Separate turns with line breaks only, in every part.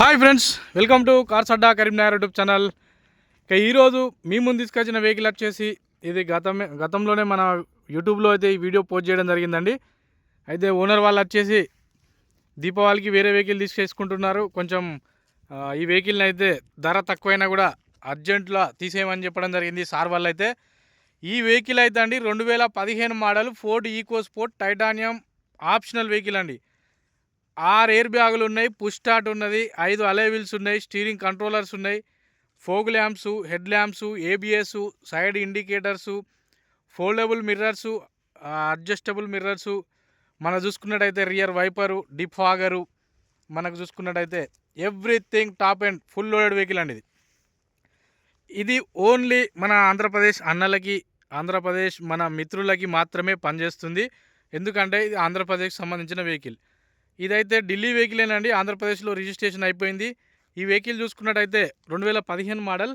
Hi friends welcome to cars Adda Karimnagar YouTube channel ఇక ఈరోజు మీ ముందు తీసుకొచ్చిన వెహికల్ వచ్చేసి ఇది గతమే గతంలోనే మన యూట్యూబ్లో అయితే ఈ వీడియో పోస్ట్ చేయడం జరిగిందండి. అయితే ఓనర్ వాళ్ళు వచ్చేసి దీపావళికి వేరే వెహికల్ తీసుకేసుకుంటున్నారు కొంచెం ఈ వెహికల్ని అయితే ధర తక్కువైనా కూడా అర్జెంట్లో తీసేయమని చెప్పడం జరిగింది సార్ వాళ్ళు అయితే ఈ వెహికల్ అయితే అండి రెండు వేల పదిహేను model Ford EcoSport titanium optional vehicle అండి. ఆరు ఎయిర్ బ్యాగులు ఉన్నాయి పుష్ స్టార్ట్ ఉన్నది ఐదు అలేవిల్స్ ఉన్నాయి స్టీరింగ్ కంట్రోలర్స్ ఉన్నాయి fog lamps head lamps ABS side indicators foldable mirrors adjustable mirrors మనం చూసుకున్నట్టయితే రియర్ వైపరు డిప్ ఫాగరు మనకు చూసుకున్నట్టయితే everything top and full loaded vehicle అండి ఇది. ఇది ఓన్లీ మన ఆంధ్రప్రదేశ్ అన్నలకి ఆంధ్రప్రదేశ్ మన మిత్రులకి మాత్రమే పనిచేస్తుంది. ఎందుకంటే ఇది ఆంధ్రప్రదేశ్కి సంబంధించిన వెహికల్. ఇదైతే ఢిల్లీ వెహికలేనండి. ఆంధ్రప్రదేశ్లో రిజిస్ట్రేషన్ అయిపోయింది. ఈ వెహికల్ చూసుకున్నట్టయితే రెండు వేల పదిహేను మోడల్.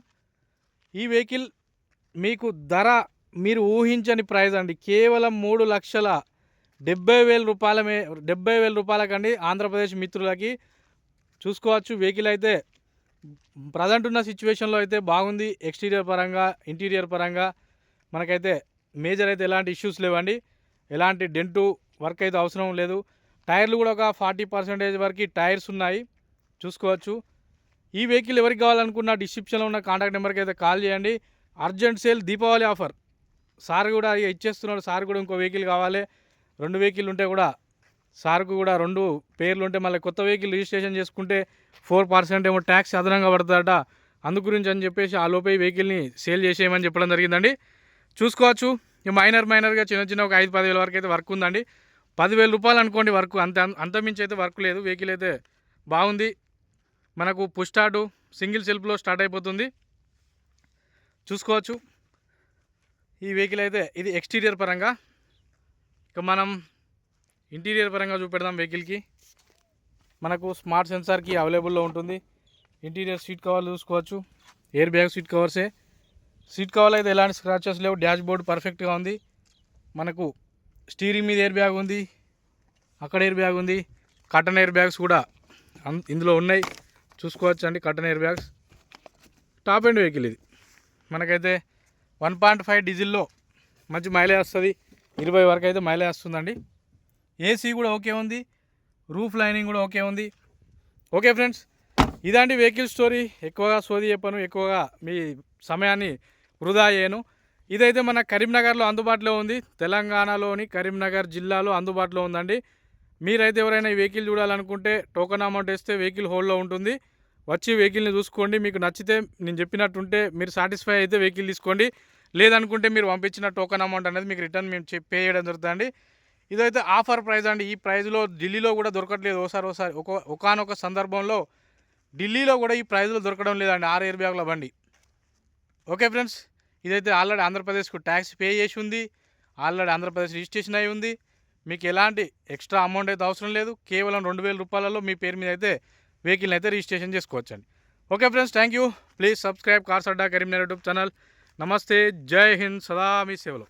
ఈ వెహికల్ మీకు ధర మీరు ఊహించని ప్రైస్ అండి. కేవలం మూడు లక్షల డెబ్బై వేల రూపాయల మే డెబ్బై వేల రూపాయలకండి ఆంధ్రప్రదేశ్ మిత్రులకి. చూసుకోవచ్చు వెహికల్ అయితే ప్రజెంట్ ఉన్న సిచ్యువేషన్లో అయితే బాగుంది. ఎక్స్టీరియర్ పరంగా ఇంటీరియర్ పరంగా మనకైతే మేజర్ అయితే ఎలాంటి ఇష్యూస్ లేవండి. ఎలాంటి డెంటు వర్క్ అయితే అవసరం లేదు. టైర్లు కూడా ఒక ఫార్టీ పర్సెంటేజ్ వరకు టైర్స్ ఉన్నాయి. చూసుకోవచ్చు. ఈ వెహికల్ ఎవరికి కావాలనుకున్న డిస్క్రిప్షన్లో ఉన్న కాంటాక్ట్ నెంబర్కి అయితే కాల్ చేయండి. Urgent sale Deepavali offer. Sir కూడా ఇక ఇచ్చేస్తున్నాడు. సార్ కూడా ఇంకో వెహికల్ కావాలి. రెండు వెహికల్ ఉంటే కూడా సార్కు కూడా రెండు పేర్లు ఉంటే మళ్ళీ కొత్త వెహికల్ రిజిస్ట్రేషన్ చేసుకుంటే ఫోర్ పర్సెంట్ ఏమో ట్యాక్స్ అదనంగా పడుతుందట. అందు గురించి అని చెప్పేసి ఆ లోపే వెహికల్ని సేల్ చేసేయమని చెప్పడం జరిగిందండి. చూసుకోవచ్చు. ఈ మైనర్ మైనర్గా చిన్న చిన్న ఒక ఐదు పదివేల వరకు అయితే వర్క్ ఉందండి. పదివేల రూపాయలు అనుకోండి వర్క్. అంత అంతమించి అయితే వర్క్ లేదు. వెహికల్ అయితే బాగుంది. మనకు పుష్ సింగిల్ సెల్ఫ్లో స్టార్ట్ అయిపోతుంది. చూసుకోవచ్చు. ఈ వెహికల్ అయితే ఇది ఎక్స్టీరియర్ పరంగా. ఇక మనం ఇంటీరియర్ పరంగా చూపెడదాం వెహికల్కి. మనకు స్మార్ట్ సెన్సార్కి అవైలబుల్లో ఉంటుంది. ఇంటీరియర్ సీట్ కవర్లు చూసుకోవచ్చు. ఎయిర్ బ్యాగ్ సీట్ కవర్సే. సీట్ కవర్లు అయితే ఎలాంటి స్క్రాచెస్ లేవు. డాష్ బోర్డ్ పర్ఫెక్ట్గా ఉంది. మనకు స్టీరింగ్ మీద ఎయిర్ బ్యాగ్ ఉంది అక్కడ ఎయిర్ బ్యాగ్ ఉంది కటన్ ఎయిర్ బ్యాగ్స్ కూడా ఇందులో ఉన్నాయి. చూసుకోవచ్చు అండి curtain air bags. Top and vehicle ఇది. మనకైతే వన్ పాయింట్ ఫైవ్ డీజిల్లో మంచి మైలేజ్ వస్తుంది. ఇరవై వరకు అయితే మైలేజ్ వస్తుందండి. ఏసీ కూడా ఓకే ఉంది. రూఫ్ లైనింగ్ కూడా ఓకే ఉంది. ఓకే ఫ్రెండ్స్ ఇలాంటి వెహికల్ స్టోరీ ఎక్కువగా సోది చెప్పను ఎక్కువగా మీ సమయాన్ని వృధా చేయను. ఇదైతే మన కరీంనగర్లో అందుబాటులో ఉంది. తెలంగాణలోని కరీంనగర్ జిల్లాలో అందుబాటులో ఉందండి. మీరైతే ఎవరైనా ఈ వెహికల్ చూడాలనుకుంటే టోకెన్ అమౌంట్ వేస్తే వెహికల్ హోల్డ్లో ఉంటుంది. వచ్చి వెహికల్ని చూసుకోండి. మీకు నచ్చితే నేను చెప్పినట్టుంటే మీరు సాటిస్ఫై అయితే వెహికల్ తీసుకోండి. లేదనుకుంటే మీరు పంపించిన టోకన్ అమౌంట్ అనేది మీకు రిటర్న్ మేము పే చేయడం జరుగుతుంది ఇదైతే ఆఫర్ ప్రైస్ అండి. ఈ ప్రైస్లో ఢిల్లీలో కూడా దొరకట్లేదు. ఒకసారి ఒకసారి ఒక ఒకనొక సందర్భంలో ఢిల్లీలో కూడా ఈ ప్రైజ్లో దొరకడం లేదండి. ఆరు ఎయిర్ బ్యాగ్ల బండి. Okay friends. ఇదైతే ఆల్రెడీ ఆంధ్రప్రదేశ్కు ట్యాక్స్ పే చేసి ఉంది. ఆల్రెడీ ఆంధ్రప్రదేశ్ రిజిస్ట్రేషన్ అయి ఉంది. మీకు ఎలాంటి ఎక్స్ట్రా అమౌంట్ అయితే అవసరం లేదు. కేవలం రెండు వేల రూపాయలలో మీ పేరు మీద అయితే వెహికల్ని అయితే రిజిస్ట్రేషన్ చేసుకోవచ్చండి. Okay friends thank you please subscribe cars Adda Karimnagar YouTube channel. నమస్తే. జై హింద్. సదా మీ సేవలో.